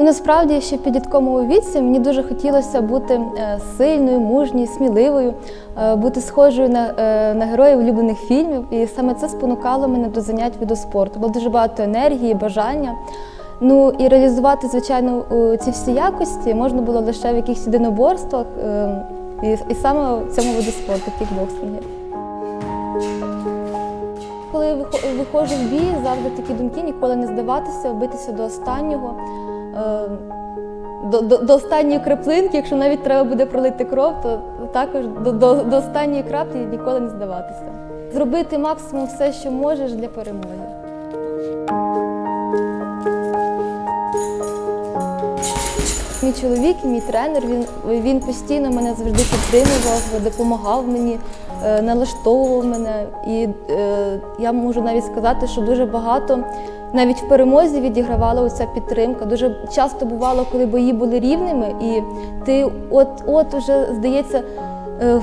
Ну, насправді, ще в підлітковому віці мені дуже хотілося бути е, сильною, мужньою, сміливою, е, бути схожою на, е, на героїв улюблених фільмів. І саме це спонукало мене до занять виду спорту. Було дуже багато енергії, бажання. Ну і реалізувати, звичайно, ці всі якості можна було лише в якихось єдиноборствах, і, саме в цьому виду спорту, кікбоксингі. Коли я вихо- виходжу в бій, завжди такі думки ніколи не здаватися, битися до останнього, до, до, до останньої краплинки, якщо навіть треба буде пролити кров, то також до, до, до останньої краплі ніколи не здаватися. Зробити максимум все, що можеш для перемоги. Мій чоловік, мій тренер, він, він постійно мене завжди підтримував, допомагав мені, е, налаштовував мене. І е, я можу навіть сказати, що дуже багато навіть в перемозі відігравала оця підтримка. Дуже часто бувало, коли бої були рівними, і ти от-от уже здається. е,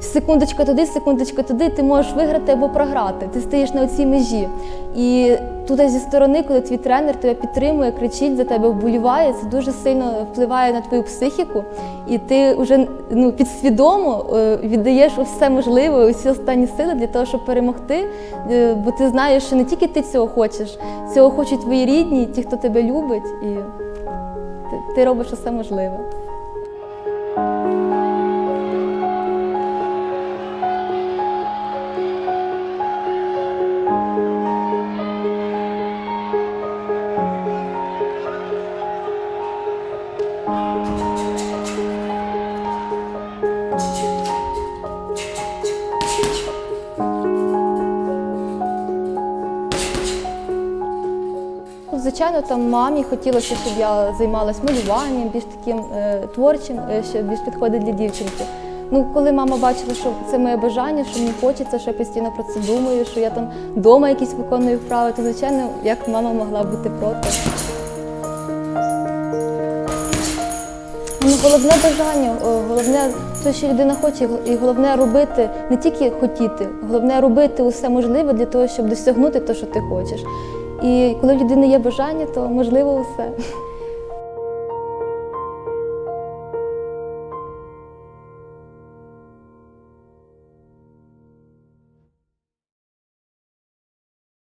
секундочка туди, секундочка туди, ти можеш виграти або програти. Ти стоїш на цій межі. І тут зі сторони, коли твій тренер тебе підтримує, кричить за тебе, вболіває, це дуже сильно впливає на твою психіку, і ти вже ну, підсвідомо е, віддаєш все можливе, усі останні сили для того, щоб перемогти. Е, Бо ти знаєш, що не тільки ти цього хочеш, цього хочуть твої рідні, ті, хто тебе любить, і ти, ти робиш усе можливе. Звичайно, там мамі хотілося, щоб я займалась малюванням, більш таким е, творчим, е, що більш підходить для дівчинки. Ну, коли мама бачила, що це моє бажання, що мені хочеться, що я постійно про це думаю, що я там вдома якісь виконую вправи, то звичайно, як мама могла бути проти. Ну, головне бажання, головне те, що людина хоче, і головне робити, не тільки хотіти, головне робити усе можливе для того, щоб досягнути те, що ти хочеш. І коли в людини є бажання, то можливо усе.